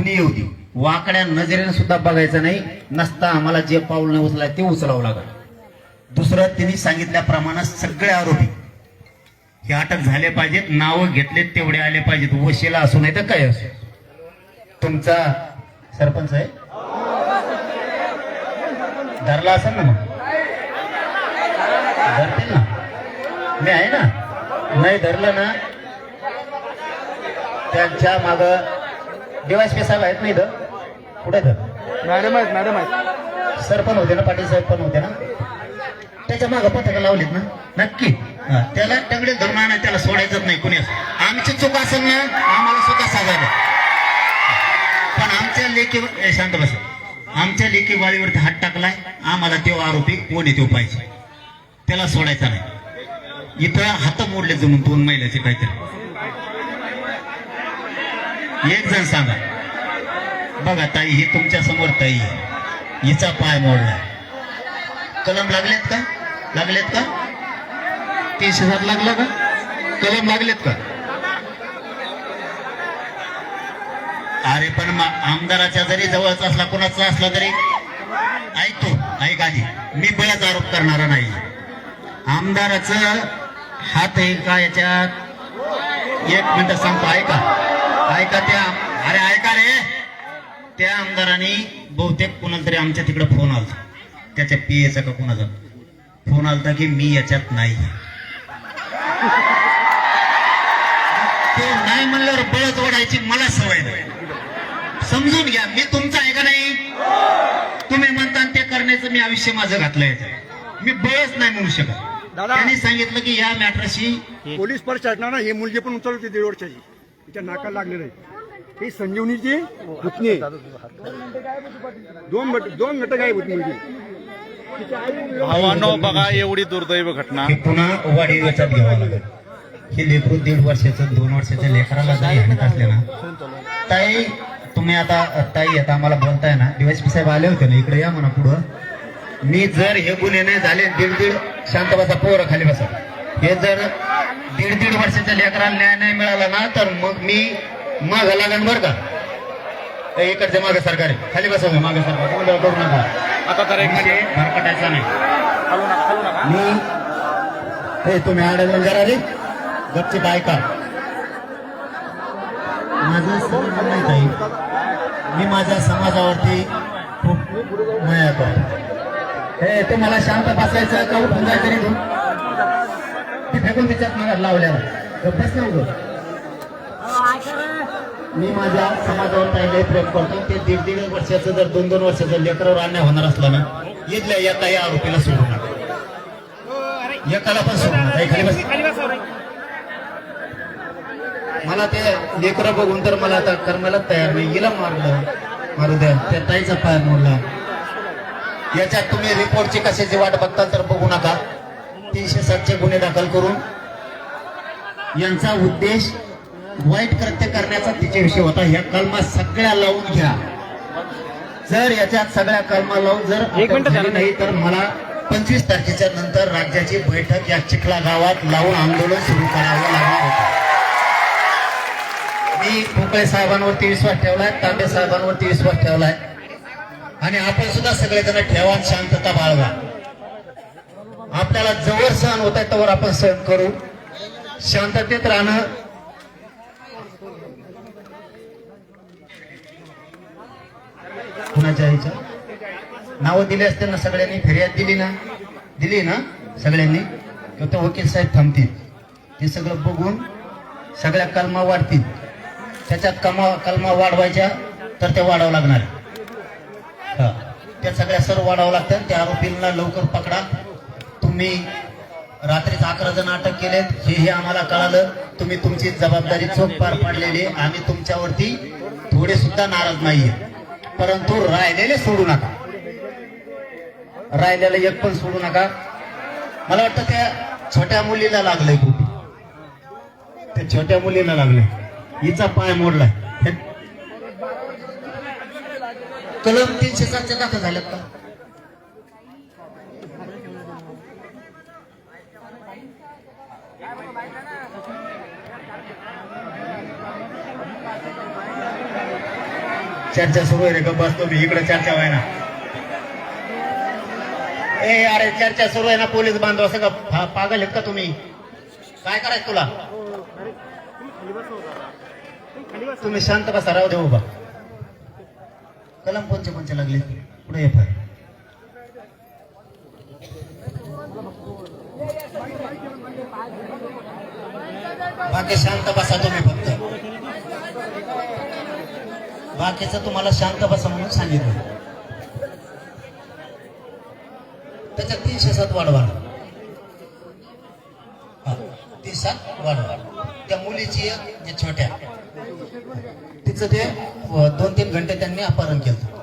खुली येऊ दे वाकड्या नजरेने सुद्धा बघायचं नाही. नसता आम्हाला जे पाऊल नाही उचलाय ते उचलावं लागल. दुसरं तिने सांगितल्याप्रमाणे सगळे आरोपी हे अटक झाले पाहिजेत नावं घेतलेत तेवढे आले पाहिजेत. वशीला असू नाही तर काय असो. तुमचा सरपंच आहे? धरला असेल ना मग? धरतील ना? मी आहे ना? नाही धरलं ना? त्यांच्या माग डीवायसपी साहेब आहेत नाही इथं? कुठे तर मॅडम आहेत मॅडम आहेत. सर पण होते ना पाटील साहेब पण होते ना? त्याच्या मागं पथकं लावलीत ना? नक्की. हा, त्याला टंगडे धरून आणा त्याला सोडायचंच नाही कुणी असो. आमची चूक असेल ना आम्हाला सुद्धा साजा द्या पण आमच्या लेखी शांत बस. आमच्या लेखी वाळीवरती हात टाकलाय आम्हाला तो आरोपी कोणी तो पाहिजे. त्याला सोडायचा नाही. इथं हात मोडले जणून दोन महिन्याचे काहीतरी. एक जण सांगा. बघा ताई ही तुमच्यासमोर ताई आहे. हिचा पाय मोडला कलम लागलेत का? लागलेत का? तीस हजार लागला का? कलम लागलेत का? अरे पण आमदाराच्या जरी जवळचा असला कोणाचा असला तरी. ऐकतो ऐक आधी. मी बळाचा आरोप करणारा नाही. आमदाराचं हात आहे का याच्यात? एक मिनिट सांगतो ऐका त्या अरे ऐका रे आमदाराने बहुतेक कोणाला तरी आमच्या तिकडे फोन आलता. त्याच्या पीएचा का कोणाचा? फोन आलता की मी याच्यात नाही. ते नाही म्हणल्यावर बळच ओढायची मला सवय नाही. समजून घ्या मी तुमचं आहे का नाही? तुम्ही म्हणता ते करण्याचं मी आयुष्य माझं घातलंय. मी बळच नाही म्हणू शकत. दादा. त्यांनी सांगितलं की या मॅटरशी पोलीस परिषद ना ही मुलगी पण उचलली होती दीड वर्षाची. तिच्या नाकाला लागलेलं आहे. ही संजीवनीची पुतणी. आहे. दोन गट दोन गट गायब होती मुलगी तिच्या आई- भावानो बघा एवढी दुर्दैव घटना. हे पुन्हा वाढीव याच्यात घ्यावं लागेल. हे लेकरू दीड वर्षाचं दोन वर्षाच्या लेकराला जरी हाणत असले ना ताई तुम्ही आता ताई आता आम्हाला बोलताय ना डीवायसपी साहेब आले होते ना इकडे या म्हणा पुढं. मी जर हे गुन्हे नाही झाले दीड दीड शांत बसा पोरं खाली बसा. हे जर दीड दीड वर्षाच्या लेकराला न्याय नाही मिळाला ना तर मग मी माग लागन बरं का? इकडचे मागे सरकार. आहे खाली बसा मागे सरकार. गोंधळ करू नका. आता तर एक विषय भरकटायचा नाही. खालू नका खालू नका. मी हे तुम्ही आडलं जरा रे? गपची बायका. माझं सगळं माहीत आहे मी माझ्या समाजावरती खूप माया करतो. हे तुम्हाला शांत बसायचं का उठून जायचं रे तू? ते फेकून तिच्यात मला लावल्याला गप्पच नव्हतं मी माझ्या समाजावर काही प्रेम करतो. ते दीड दीड वर्षाचं जर दोन दोन वर्षाचं लेकरावर अन्याय होणार असला ना इथल्या एका या आरोपीला सोडू नका एकाला पण सोडू नका मला ते लेकरं बघून तर मला आता करण्याला तयार नाही. हिला मारलं मारू द्या. त्या ताईचा पाय मोडला. याच्यात तुम्ही रिपोर्टची कशाची वाट बघता तर बघू नका. तीनशे सातशे गुन्हे दाखल करून यांचा उद्देश वाईट कृत्य करण्याचा तिच्याविषयी होता. ह्या कलमा सगळ्या लावून घ्या. जर याच्यात सगळ्या कलमा लावून जर नाही तर मला पंचवीस तारखेच्या नंतर राज्याची बैठक या चिखला गावात लावून आंदोलन सुरू करावं लागणार होतं. मी भोकळे साहेबांवरती विश्वास ठेवलाय तांबे साहेबांवरती विश्वास ठेवलाय. आणि आपण सुद्धा सगळेजण ठेवा शांतता बाळगा. आपल्याला जवळ सहन होत आहे तवर आपण सहन करू. शांततेत राहणं कुणाच्या ह्याच्या नावं दिले असते ना सगळ्यांनी फिर्याद दिली ना? दिली ना सगळ्यांनी? तर वकील साहेब थांबतील. ते सगळं बघून सगळ्या कलमा वाढतील. त्याच्यात कमा कलमा वाढवायच्या तर त्या वाढावं लागणार. त्या सगळ्या सर्व वाढावं लागतात. त्या आरोपींना लवकर पकडा. तुम्ही रात्रीच अकरा जण अटक केलेत. हे हे आम्हाला कळालं. तुम्ही तुमची जबाबदारी चोख पार पाडलेली आम्ही तुमच्यावरती थोडे सुद्धा नाराज नाहीये. परंतु राहिलेले सोडू नका. राहिलेलं एक पण सोडू नका. मला वाटतं त्या छोट्या मुलीला लागलंय खूप. त्या छोट्या मुलीला लागलंय. हिचा पाय मोडलाय. हे- कलम तीनशे सातच्या दाखल झाल्यात का? चर्चा सुरू आहे रे गप्प बसतो मी इकडे चर्चा व्हाय ना ए अरे चर्चा सुरू आहे ना पोलीस बांधव असं का पागल आहेत का तुम्ही? काय करायचं तुला? तुम्ही शांत बसा राहू दे उभा. कलम कोणचे कोणचे लागले? पुढे एफ आय बाकी शांत बसा तुम्ही फक्त. बाकीचं तुम्हाला शांत बसा म्हणून सांगितलं. त्याच्यात तीनशे सात वाढवा ती सात वाढवा. त्या मुलीची एक जे छोट्या. तिचं ते दोन तीन घंटे त्यांनी अपहरण केलं.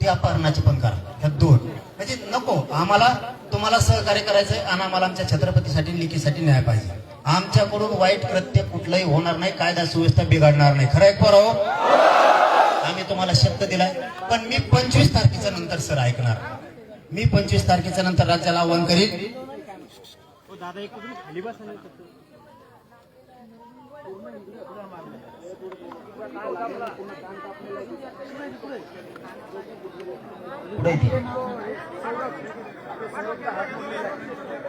ते अपहरणाचे पण करा ह्या दोन. म्हणजे नको आम्हाला तुम्हाला सहकार्य करायचंय आणि आम्हाला आमच्या छत्रपतीसाठी लिखीसाठी न्याय पाहिजे. आमच्याकडून वाईट कृत्य कुठलंही होणार नाही कायदा सुव्यवस्था बिघडणार नाही. खरं आहे हो? आम्ही तुम्हाला शब्द दिलाय पण मी पंचवीस तारखेच्या नंतर सर ऐकणार. मी पंचवीस तारखेच्या नंतर राज्याला आव्हान करीन. पुढे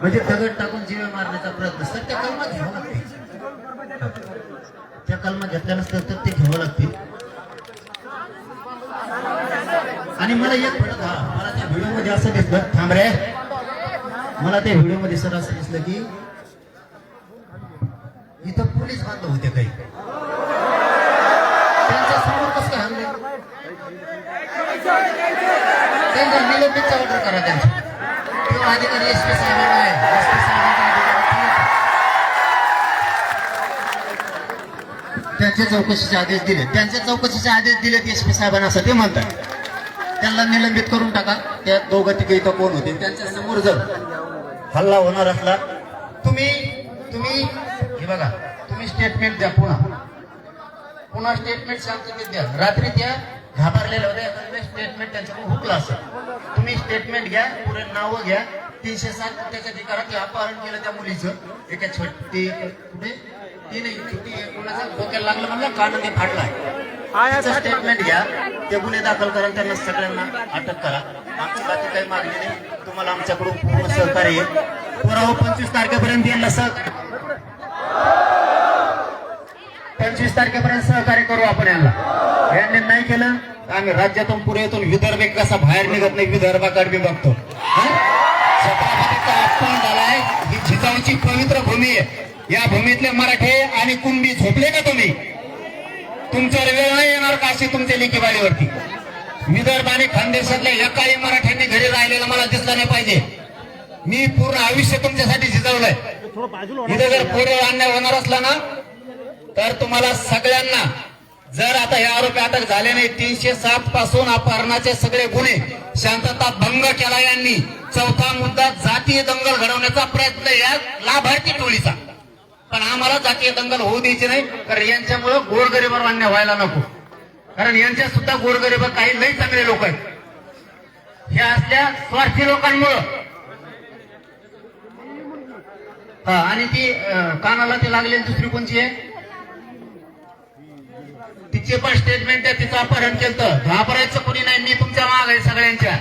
म्हणजे दगड टाकून जीवे मारण्याचा प्रयत्न सर त्या कलमा घ्यावं लागते. त्या कलमा घेतल्या नसत्या तर ते घ्यावं लागते. आणि मला एक म्हणत हा मला त्या व्हिडिओमध्ये असं दिसलं. थांब रे. मला त्या व्हिडिओमध्ये सर असं दिसलं की इथं पोलीस बांधव होते काही. त्यांच्यासमोर कसं काय हल्ले? त्यांचा निलंबितचा ऑर्डर करा त्यांचा. किंवा अधिकारी एस पी साहेबांना आहे एस पी त्यांच्या चौकशीचे आदेश दिले. त्यांच्या चौकशीचे आदेश दिले एस पी साहेबांना असं ते म्हणतात. त्यांना निलंबित करून टाका. त्या दोघं तिघे इथं कोण होते? त्यांच्यासमोर जर हल्ला होणार असला तुम्ही तुम्ही हे बघा तुम्ही स्टेटमेंट द्या पुन्हा. पुन्हा स्टेटमेंट शांततेत द्या. रात्री त्या घाबरलेल्या होत्या. स्टेटमेंट त्यांच्याकडून हुकलं असेल तुम्ही स्टेटमेंट घ्या पुरे नावं घ्या. तीनशे सात त्याच्या अधिकारात ते अपहरण केलं त्या मुलीचं. एका छोटी कुठे? ती नाही छोटी कोणाचा डोक्याला लागलं म्हणलं कान ते फाटलाय स्टेटमेंट घ्या. ते गुन्हे दाखल करा त्यांना सगळ्यांना अटक करा. आमची बाकी काही मागणी नाही. तुम्हाला आमच्याकडून पूर्ण सहकार्य पुरावा पंचवीस तारखेपर्यंत यांना सहकार्य पंचवीस तारखेपर्यंत सहकार्य करू आपण यांना. यांनी नाही केलं आम्ही राज्यातून पुरेतून विदर्भ एक कसा बाहेर निघत नाही विदर्भाकडे बी बघतो. अपमान झालाय ही जिजाऊची पवित्र भूमी आहे. या भूमीतले मराठे आणि कुंभी झोपले का तुम्ही? तुमच्यावर वेळ नाही येणार का अशी तुमच्या लेखीवाडीवरती विदर्भ आणि खानदेशातल्या एकाही मराठ्यांनी घरी राहिलेलं मला दिसलं नाही पाहिजे. मी पूर्ण आयुष्य तुमच्यासाठी झिजवलंय इथे जर पूर्व अन्याय होणार असला ना तर तुम्हाला सगळ्यांना जर आता हे आरोपी अटक झाले नाही तीनशे सात पासून अपहरणाचे सगळे गुन्हे शांतता भंग केला यांनी. चौथा मुद्दा जातीय दंगल घडवण्याचा प्रयत्न या लाभार्थी टोळीचा. पण आम्हाला जातीय दंगल होऊ द्यायची नाही कारण यांच्यामुळं गोरगरीबर अन्याय व्हायला नको. कारण यांच्या सुद्धा गोरगरीबर काही लई चांगले लोक आहेत. हे असल्या स्वार्थी लोकांमुळं. हा आणि ती कानाला ते लागलेली दुसरी कोणची आहे? तिचे पण स्टेटमेंट आहे तिचं अपहरण केलं घाबरायचं कोणी नाही मी तुमच्या माग आहे सगळ्यांच्या.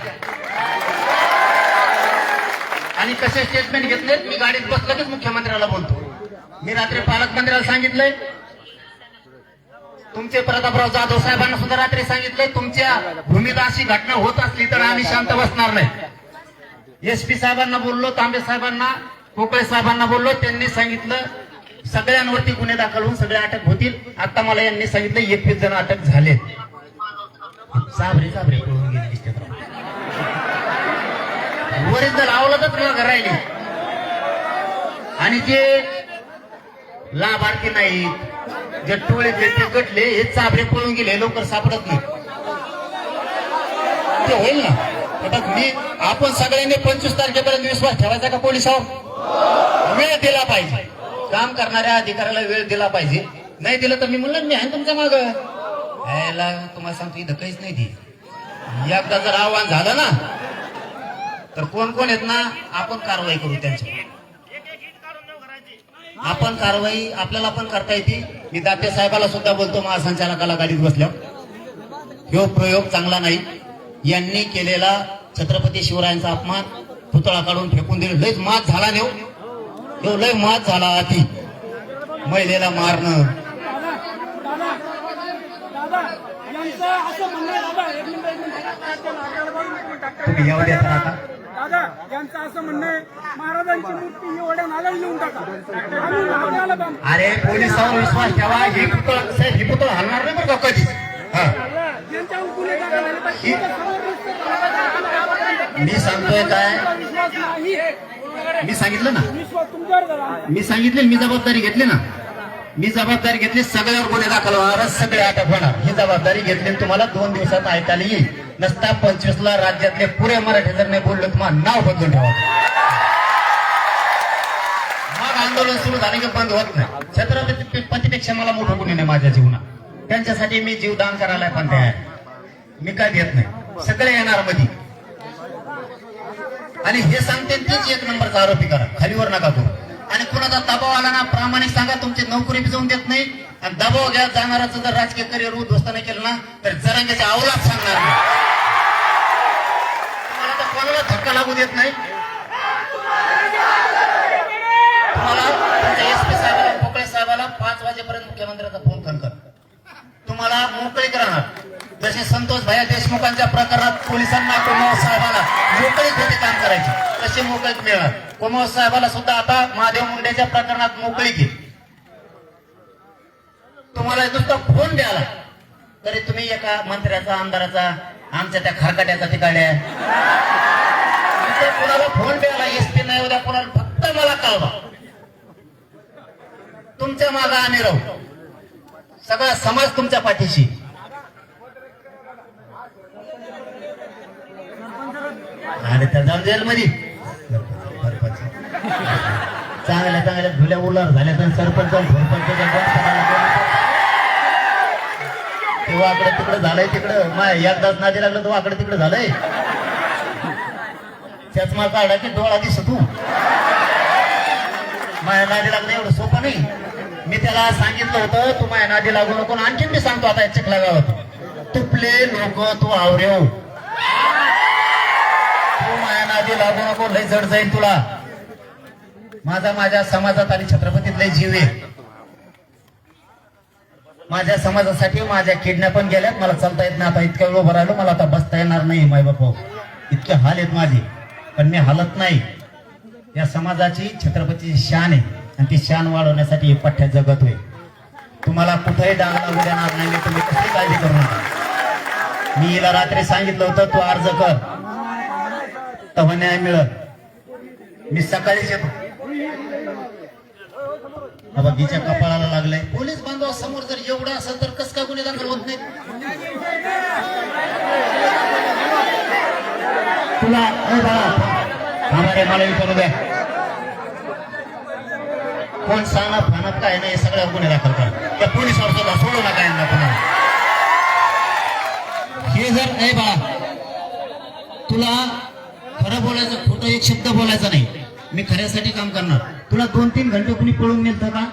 आणि कसे स्टेटमेंट घेतले? मी गाडीत बसलं की मुख्यमंत्र्याला बोलतो. मी रात्री पालकमंत्र्याला सांगितलंय. तुमचे प्रतापराव जाधव साहेबांना सुद्धा रात्री सांगितलंय तुमच्या भूमीत अशी घटना होत असली तर आम्ही शांत बसणार नाही. एस पी साहेबांना बोललो तांबे साहेबांना कोकळे साहेबांना बोललो त्यांनी सांगितलं सगळ्यांवरती गुन्हे दाखल होऊन सगळे अटक होतील. आता मला यांनी सांगितलं एकवीस जण अटक झालेत. साबरे साबरे पळून गेले दिसतात वरील जर लावलं तर तुला घर आणि जे लाभार्थी नाहीत जे टोळे जे ते गटले हे चाबरे पळून गेले लवकर सापडत नाही ते होईल ना? आता मी आपण सगळ्यांनी पंचवीस तारखेपर्यंत विश्वास ठेवायचा का पोलिसावर? वेळ दिला पाहिजे. काम करणाऱ्या अधिकाऱ्याला वेळ दिला पाहिजे. नाही दिलं तर मी म्हणलं मी आहे तुमच्या माग. यायला तुम्हाला सांगतो इथं काहीच नाही ती. एकदा जर आव्हान झालं ना तर कोण कोण आहेत ना आपण कारवाई करू त्यांच्या आपण कारवाई आपल्याला पण करता येते. मी दाते साहेबाला सुद्धा बोलतो महासंचालकाला गाडीत बसल्या. ह्यो प्रयोग चांगला नाही. यांनी केलेला छत्रपती शिवरायांचा अपमान पुतळा काढून फेकून दिले. लयच मात झाला नेऊ ह्यो लय मात झाला अति महिलेला मारणं. तुम्ही येऊ देता आता. दादा यांचं असं म्हणणं आहे महाराजांची मूर्ती एवढ्या नाला लिहून टाका. आम्ही नारळाला बांधू. अरे पोलिसावर विश्वास ठेवा. हे पुतळा साहेब, हे पुतळा हलणार नाही बरं का कधीच यांच्यावर गुन्हे दाखल झाले तर ही- तुमचं समोर नुसतं मी सांगतोय काय? विश्वास नाही. मी सांगितलं ना. मी सांगितले मी जबाबदारी घेतली ना. मी जबाबदारी घेतली सगळ्यावर गुन्हे दाखल होणार सगळे अटक होणार. ही जबाबदारी घेतली तुम्हाला दोन दिवसात ऐकायला येईल. नसता पंचवीसला राज्यातले पुरे मराठी जर नाही बोललो तुम्हाला नाव बदलून ठेवा. मग आंदोलन सुरू झाले की बंद होत नाही. छत्रपती पतीपेक्षा मला मोठं गुन्हे नाही माझ्या जीवनात. त्यांच्यासाठी मी जीवदान करायला पण तयार. मी काय देत नाही. सगळे येणार मध्ये आणि हे सांगते तीच एक नंबरचा आरोपी करा. खालीवर नका करू. आणि कुणाचा दबाव आला ना प्रामाणिक सांगा तुमची नोकरी भिजवून देत नाही. आणि दबाव घ्या जाणाराचं जर राजकीय करिअर उद्ध्वस्त नाही केलं ना तर जरांग्याच्या अवलाप सांगणार नाही. तुम्हाला तर कोणाला धक्का लागू देत नाही. तुम्हाला एस पी साहेबाला पोकळे साहेबाला पाच वाजेपर्यंत मुख्यमंत्र्याचा फोन फोन कर. तुम्हाला मोकळीक राहणार जसे संतोष भैया देशमुखांच्या प्रकरणात पोलिसांना कोमाव साहेबाला मोकळीक होते काम करायची तशी मोकळीक मिळणार कोमाव साहेबाला सुद्धा आता महादेव मुंडेच्या प्रकरणात मोकळीक आहे तुम्हाला नुसता फोन द्याला तरी तुम्ही एका मंत्र्याचा आमदाराचा आमच्या त्या खरकाट्याचा तिकडे कुणाला फोन द्याला एस पी नाही उद्या कोणाला फक्त मला कळवा. तुमच्या मागा आम्ही राहू. सगळा समाज तुमच्या पाठीशी. अरे त्या जाऊन जाईल मध्ये चांगल्या चांगल्या धुल्या उलर झाल्या तर सरपंच सरपंच तेव्हा आकडे तिकडे झालंय तिकडं. माय एकदाच नादी लागलं तो आकडे तिकडे झालंय. चष्मा काढा की डोळा दिसत तू. माया नादी लागणं एवढं सोपं नाही. मी त्याला सांगितलं होतं तू माया नादी लागू नको आणखीन मी सांगतो आता चिखला गावात तुपले लोक तू आवरेव. तू लागू नको लय जड जाईल तुला. माझा माझ्या समाजात आणि छत्रपतीत लय जीव आहे. माझ्या समाजासाठी माझ्या किडण्या पण गेल्यात. मला चालता येत नाही. आता इतक्या वेळ उभं राहिलो मला आता बसता येणार नाही माय बापा हो. इतके हाल आहेत माझे. पण मी हालत नाही. या समाजाची छत्रपतीची शान आहे. आणि ती शान वाढवण्यासाठी हे पठ्ठ्या जगत होय. तुम्हाला कुठेही डाग लागू देणार नाही. तुम्ही कसली काळजी करू नका. मी हिला रात्री सांगितलं होतं तू अर्ज कर. तेव्हा न्याय मिळत. मी सकाळीच येतो बाबा कपाळाला लागलाय. पोलीस बांधव समोर जर एवढं असेल तर कस काय गुन्हे दाखल होत नाही तुला बाळा मला विचारू द्या कोण सांगा फानात काय नाही सगळ्या गुन्हे दाखल करा. त्या पोलिसावर सुद्धा सोडू नका यांना पुन्हा. हे जर नाही बाळा तुला खरं बोलायचं खोटं एक शब्द बोलायचा नाही. मी खऱ्यासाठी काम करणार. तुला दोन तीन घंटे कुणी पळून नेलतं का?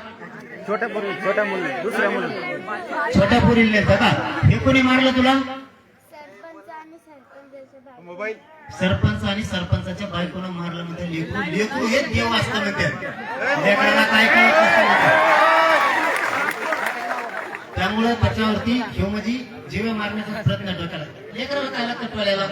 छोट्या पोरी छोट्या मुली दुसऱ्या मुली. छोट्या पोरीला नेलतं का? हे कोणी मारलं तुला? मोबाईल. सरपंच आणि सरपंचाच्या बायकोला मारलं म्हणजे लेकरू लेकरू हे देव असतं म्हणते. लेकराला काय म्हणते. त्यामुळे त्याच्यावरती ह्यो म्हणजे जीव मारण्याचा प्रयत्न डोक्याला लेकराला कायला कटवायला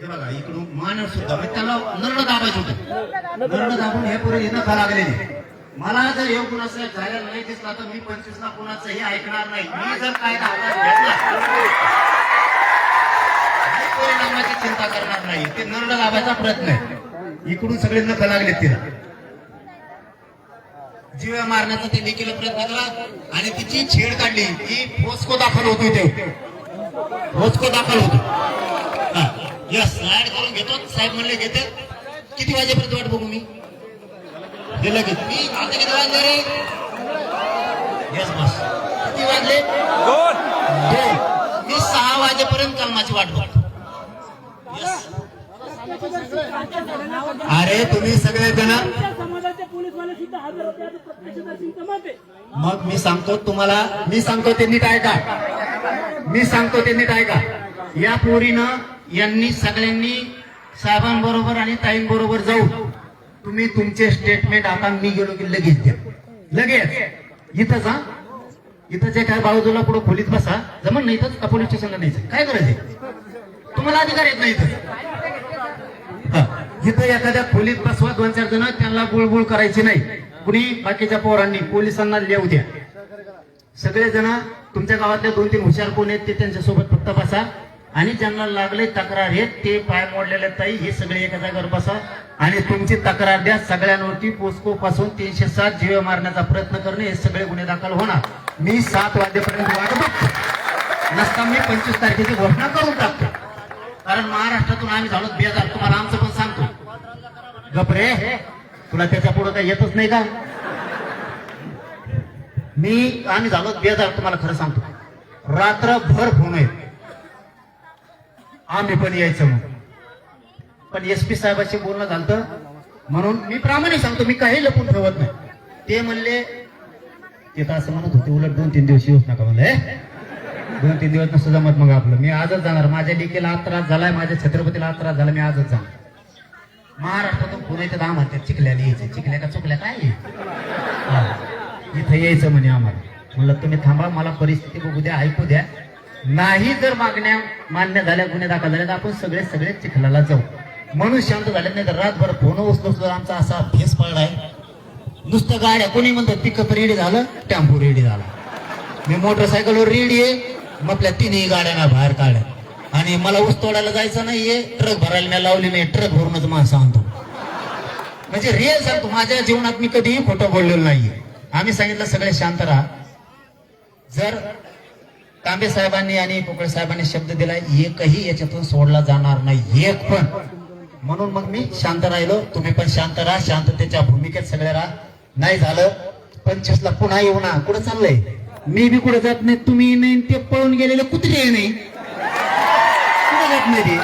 हे बघा इकडून मानस सुद्धा म्हणजे त्याला नरड दाबायचं होतं. नरड दाबून हे पुरे येणं का लागलेले मला जर हे कुणाचं झालेलं नाही दिसला तर मी पंचवीसला कुणाचंही ऐकणार नाही. मी जर कायदा हातात घेतला परिणामाची चिंता करणार नाही. ते नरड दाबायचा प्रयत्न आहे. इकडून सगळे नख लागले तिला. जीव मारण्याचा त्यांनी केला प्रयत्न केला आणि तिची छेड काढली. ती फोस्को दाखल होती ते. फोस्को दाखल होतो या स्लाइड करून घेतो. साहेब म्हणले घेते. किती वाजेपर्यंत वाट बघू मी? हे लगेच. मी आता किती वाजले रे? येस बस किती वाजले? दोन. मी सहा वाजेपर्यंत कामाची वाट बघतो. अरे तुम्ही सगळे जण मग मी सांगतो तुम्हाला मी सांगतो ते नीट ऐका मी सांगतो ते नीट ऐका या पोरीनं यांनी सगळ्यांनी साहेबांबरोबर आणि ताईंबरोबर जाऊ तुम्ही तुमचे स्टेटमेंट आता मी गेलो की लगेच द्या. लगेच. इथंच हा. इथं जे काय बाळूजूला पुढे खोलीत बसा जमन नाही तर पोलीस स्टेशनला नाही काय करायचं तुम्हाला अधिकार येत नाही इथं? इथं एखाद्या खोलीत बसवा दोन चार जण त्यांना गुळगुळ करायची नाही. कुणी बाकीच्या पोरांनी पोलिसांना लिहू द्या. सगळे जण तुमच्या गावातले दोन तीन हुशार कोण आहेत ते त्यांच्यासोबत फक्त बसा. आणि ज्यांना लागले तक्रार हे ते पाय मोडलेले ताई हे सगळे एका जागेवर बसा. आणि तुमची तक्रार द्या सगळ्यांवरती पोस्को पासून तीनशे सात जीवे मारण्याचा प्रयत्न करणे हे सगळे गुन्हे दाखल होणार. मी सात वाजेपर्यंत वाट बघतो. नसता मी पंचवीस तारखेची घोषणा करून टाकतो. कारण महाराष्ट्रातून आम्ही झालो बेजार. तुम्हाला आमचं पण सांगतो. गपरे तुला त्याच्या पुढे काही येतच नाही का? मी आम्ही झालो बेजार. तुम्हाला खरं सांगतो. रात्रभर फोन येतो आम्ही पण यायचं. मग पण एस पी साहेबाशी बोलणं झालं म्हणून मी प्रामाणिक सांगतो मी काही लपून ठेवत नाही. ते म्हणले ते तर असं म्हणत होते उलट दोन तीन दिवस येऊच नका म्हणले दोन तीन दिवस नसतं जमत मग आपलं. मी आजच जाणार. माझ्या लिकेला आज त्रास झालाय माझ्या छत्रपतीला आज त्रास झाला मी आजच जाणार. महाराष्ट्रातून पुण्याच्या दाम दहा म्हणतात चिखल्याला यायचं. चिखल्या का चुकल्या काय? इथं यायचं म्हणे आम्हाला. म्हणलं तुम्ही थांबा मला परिस्थिती बघू द्या ऐकू द्या. नाही जर मागण्या मान्य झाल्या गुन्हे दाखल झाले तर आपण सगळे सगळे चिखलाला जाऊ. म्हणून शांत झाले नाही तर रातभर फोन उचलो उचलो आमचा असा फेस पडला आहे नुसतं गाड्या कोणी म्हणतं पिकअप रेडी झालं टेम्पो रेडी झाला. मी मोटरसायकलवर रेडी आहे मग आपल्या तिन्ही गाड्यांना बाहेर काढल्या आणि मला ऊस तोडायला जायचं नाहीये ट्रक भरायला मी लावली नाही ट्रक भरूनच मला सांगतो म्हणजे रिअल सांगतो माझ्या जीवनात मी कधीही खोटं बोललेलो नाहीये. आम्ही सांगितलं सगळे शांत राहा. जर तांबे साहेबांनी आणि पोकळे साहेबांनी शब्द दिलाय एकही याच्यातून सोडला जाणार नाही. एक पण. म्हणून मग मी शांत राहिलो. तुम्ही पण शांत राहा. शांततेच्या भूमिकेत सगळे राहा. नाही झालं. पंचवीसला पुन्हा येऊ ना. कुठं चाललंय? मी बी कुठे जात नाही. तुम्ही नाही ते पळून गेलेले कुत्रे नाही. कुठे जात नाही ते?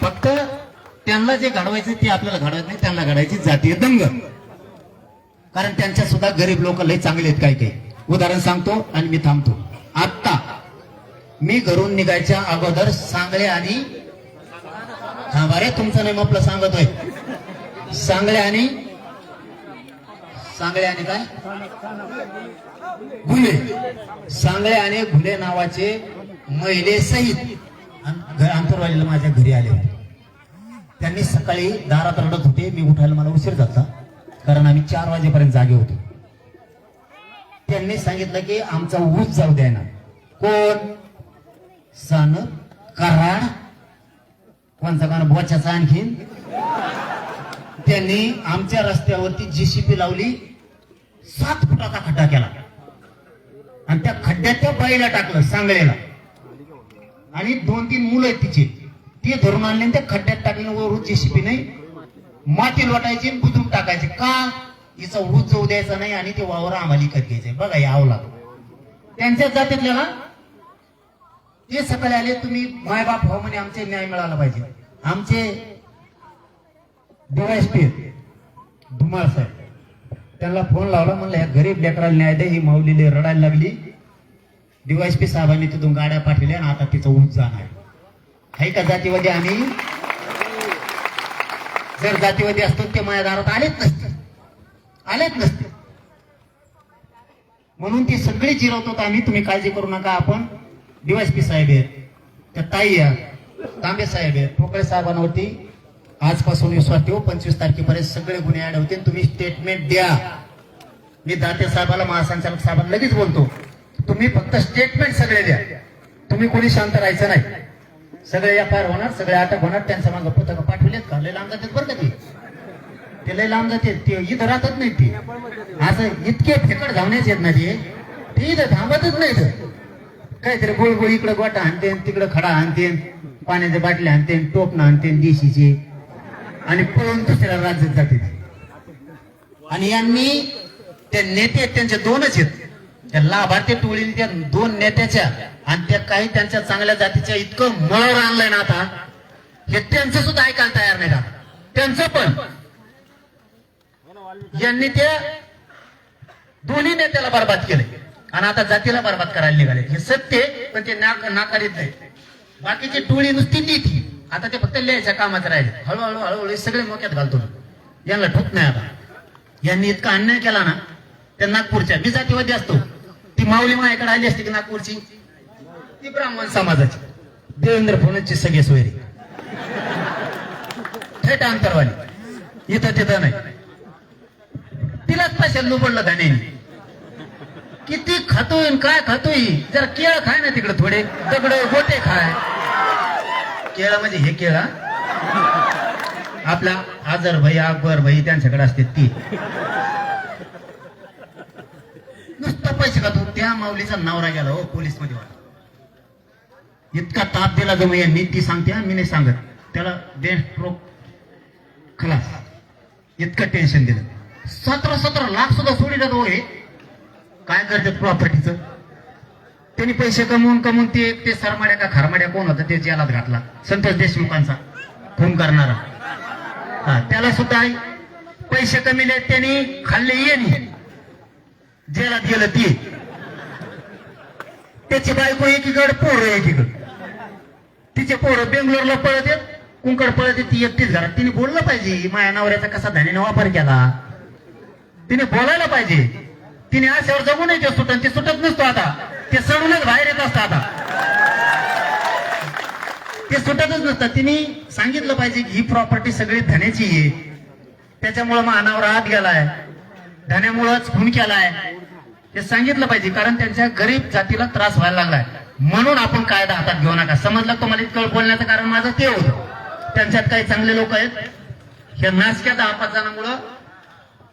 फक्त त्यांना जे घडवायचं ते आपल्याला घडवत नाही. त्यांना घडायची जातीय दंग. कारण त्यांच्या सुद्धा गरीब लोक लय चांगले आहेत काही काही. उदाहरण सांगतो आणि मी थांबतो. आत्ता मी घरून निघायच्या अगोदर सांगले आणि हा बरे तुमचं नेम आपलं सांगतोय. सांगले आणि सांगळे आणि काय? घुले. सांगळे आणि घुले नावाचे महिलेसहित सहित माझ्या घरी आले होते. त्यांनी सकाळी दारात रडत होते. मी उठायला मला उशीर झाला. कारण आम्ही चार वाजेपर्यंत जागे होतो. त्यांनी सांगितलं की आमचा ऊस जाऊ द्या ना. कोण? सन कराड कोणचा कोण बोचाचा आणखीन. त्यांनी आमच्या रस्त्यावरती जीसीपी लावली. सात फुटाचा खड्डा केला. आणि त्या खड्ड्यात त्या बाईला टाकलं सांगळेला आणि दोन तीन मुलं आहेत तिची. ते धरून आणले त्या खड्ड्यात टाकले वरून जेसीपी नाही माती लोटायची आणि बुजून टाकायचे. का? हिचा ऊस जाऊ द्यायचा नाही आणि ते वावर आम्हाला विकत घ्यायचे बघा यावं लागलं त्यांच्याच जातीतल्याला? ते सकाळी आले तुम्ही मायबाप हो म्हणे आमचे न्याय मिळाला पाहिजे. आमचे डीवायसपी धुमाळ साहेब. त्यांना फोन लावला म्हणलं ह्या गरीब लेकराला न्याय दे ही माऊलीले रडायला लागली. डीवायसपी साहेबांनी तिथून गाड्या पाठवल्या आणि आता तिचं ऊस जाणार आहे का जातीवादी आम्ही? जर जातीवादी असतो ते माझ्या दारात आलेच नसते. आल्याच नसते. म्हणून ती सगळी जिरवतो आम्ही तुम्ही काळजी करू नका आपण डीवायसपी साहेब आहेत. त्या ताई तांबे साहेब आहेत. ठोकळे साहेबांवरती आजपासून विश्वास ठेवू पंचवीस तारखेपर्यंत सगळे गुन्हे ऍड होतील. तुम्ही स्टेटमेंट द्या. मी दाते साहेबाला महासंचालक साहेबांना लगेच बोलतो. तुम्ही फक्त स्टेटमेंट सगळे द्या. तुम्ही कोणी शांत राहायचं नाही. सगळे एफ आय आर होणार सगळे अटक होणार त्यांच्या मागे पुस्तकं पाठवलेत का लय लांब जातात बरं का ते लय लांब जाते ते इथं राहतच नाही ते. असं इतके फेकड धावण्याच येत ना ते. इथं थांबतच नाही काहीतरी गोळगोळ इकडं गोटा आणते तिकडं खडा आणते पाण्याच्या बाटल्या आणते टोपणं आणते देशीचे. आणि पळून दुसऱ्या राज्यात जाते ते. आणि यांनी त्या नेते आहेत, त्यांचे दोनच आहेत. त्या लाभार्थी टोळी त्या दोन नेत्याच्या आणि त्या काही त्यांच्या चांगल्या जातीच्या इतकं मळर आणलंय ना आता. हे त्यांचं सुद्धा ऐकायला तयार नाही का त्यांचं पण. यांनी ते दोन्ही नेत्याला बरबाद केले. आणि आता जातीला बरबाद करायला निघाले. हे सत्य पण ते नाक नाकारीत नाही. बाकीची टोळी नुसती ती आता ते फक्त लिहायच्या कामात राहिले. हळूहळू हळूहळू सगळे मोक्यात घालतो. यांना ठोक नाही आता. यांनी इतका अन्याय केला ना त्या नागपूरच्या. मी जातीवादी असतो. ती माऊली माझ्याकडे आली असती की नागपूरची? ती ब्राह्मण समाजाची. देवेंद्र फडणवीसची सगळे सोयरी. थेट अंतरवाली. इथं तिथं नाही. तिलाच पैशात लुबडलं त्याने किती खातोय काय खातोय? जरा केळ खाय ना तिकडे थोडे. दगड गोटे खाय. केळं म्हणजे हे केळं आपला आजर भाई अकबर भाई त्यांच्याकडे असते ती. नुसतं पैसे खातो. त्या माऊलीचा नवरा गेला हो पोलीसमध्ये इतका ताप दिला जो मी ती सांगते मी नाही सांगत. त्याला बेन स्ट्रोक खलास. इतकं टेन्शन दिलं. सतरा सतरा लाख सुद्धा सोडी हे काय करतात प्रॉपर्टीचं त्यांनी पैसे कमवून कमवून ते ते सरमाड्या का खरमाड्या कोण होता? ते जेलात घातला. संतोष देशमुखांचा. खून करणारा. हा त्याला सुद्धा पैसे कमीले त्यांनी खाल्ले येणे. जेलात गेलं ती. त्याची बायको एकीकड पोरं एकीकड. तिचे पोरं बेंगलोरला पळत येत कुंकड पळत येत ती एकटीच घरात. तिने बोललं पाहिजे माझ्या नवऱ्याचा कसा धान्याने वापर केला? तिने बोलायला पाहिजे. तिने आशेवर जगू नये ते सुटन ते सुटत नसतो आता. ते सडूनच बाहेर येत असतं आता. ते सुटतच नसतं. तिने सांगितलं पाहिजे की ही प्रॉपर्टी सगळी धन्याची आहे. त्याच्यामुळं अनावर हात गेलाय. धन्यामुळंच खून केलाय. हे सांगितलं पाहिजे कारण त्यांच्या गरीब जातीला त्रास व्हायला लागलाय. म्हणून आपण कायदा हातात घेऊ नका. समजलं तुम्हाला इतकं बोलण्याचं कारण माझं ते होतं. त्यांच्यात काही चांगले लोक आहेत. हे नाचक्या दहा पाच जणांमुळं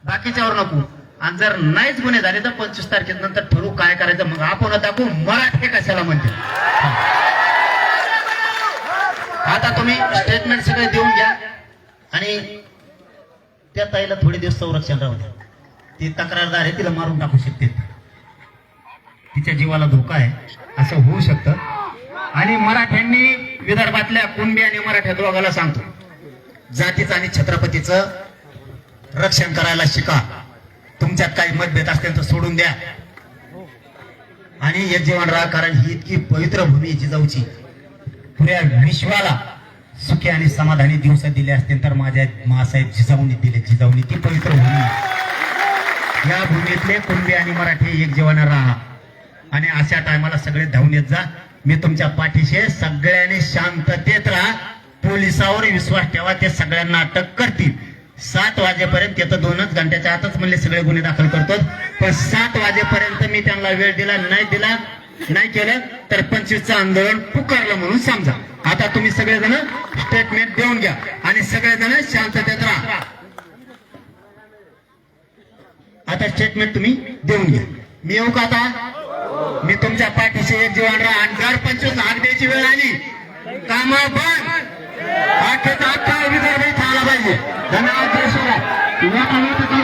बाकीच्यावर नको. आणि जर नाहीच गुन्हे झाले तर पंचवीस तारखे नंतर ठरवू काय करायचं मग आपण दाखवू मराठे कशाला म्हणते. आता तुम्ही स्टेटमेंट सगळे देऊन घ्या. आणि त्या ताईला थोडे दिवस संरक्षण राहू द्या. ती तक्रारदार आहे तिला मारून टाकू शकते. तिच्या जीवाला धोका आहे असं होऊ शकतं. आणि मराठ्यांनी विदर्भातल्या कुणबी आणि मराठ्या दोघाला सांगतो. जातीचं आणि छत्रपतीचं रक्षण करायला शिका. तुमच्यात काही मतभेद असतील तर सोडून द्या. आणि एक जीवन राहा कारण ही इतकी पवित्र भूमी आहे जिजाऊची. पुऱ्या विश्वाला सुखी आणि समाधानी दिवस दिले असतील तर माझ्या मासाहेब जिजाऊनी दिले. जिजाऊनी ती पवित्र भूमी. या भूमीतले कुणबी आणि मराठी एक जीवन राहा. आणि अशा टायमाला सगळे धावून येत जा. मी तुमच्या पाठीशी सगळ्यांनी शांततेत राहा. पोलिसावर विश्वास ठेवा. ते सगळ्यांना अटक करतील. सात वाजेपर्यंत येतं दोनच घंट्याच्या आतच म्हणले सगळे गुन्हे दाखल करतो. पण सात वाजेपर्यंत मी त्यांना वेळ दिला नाही दिला नाही केलं तर पंचवीसचं आंदोलन पुकारलं म्हणून समजा. आता तुम्ही सगळेजण स्टेटमेंट देऊन घ्या आणि सगळेजण शांततेत राहा. आता स्टेटमेंट तुम्ही देऊन घ्या. मी येऊ का आता? मी तुमच्या पाठीशी एक जीवन राहा आणि जर पंचवीस हाक द्यायची वेळ आली. कामा बंद. अख्खेचा अख्खा विदर्भ इथं आला पाहिजे धन्यवाद जय शिवराय. या कामात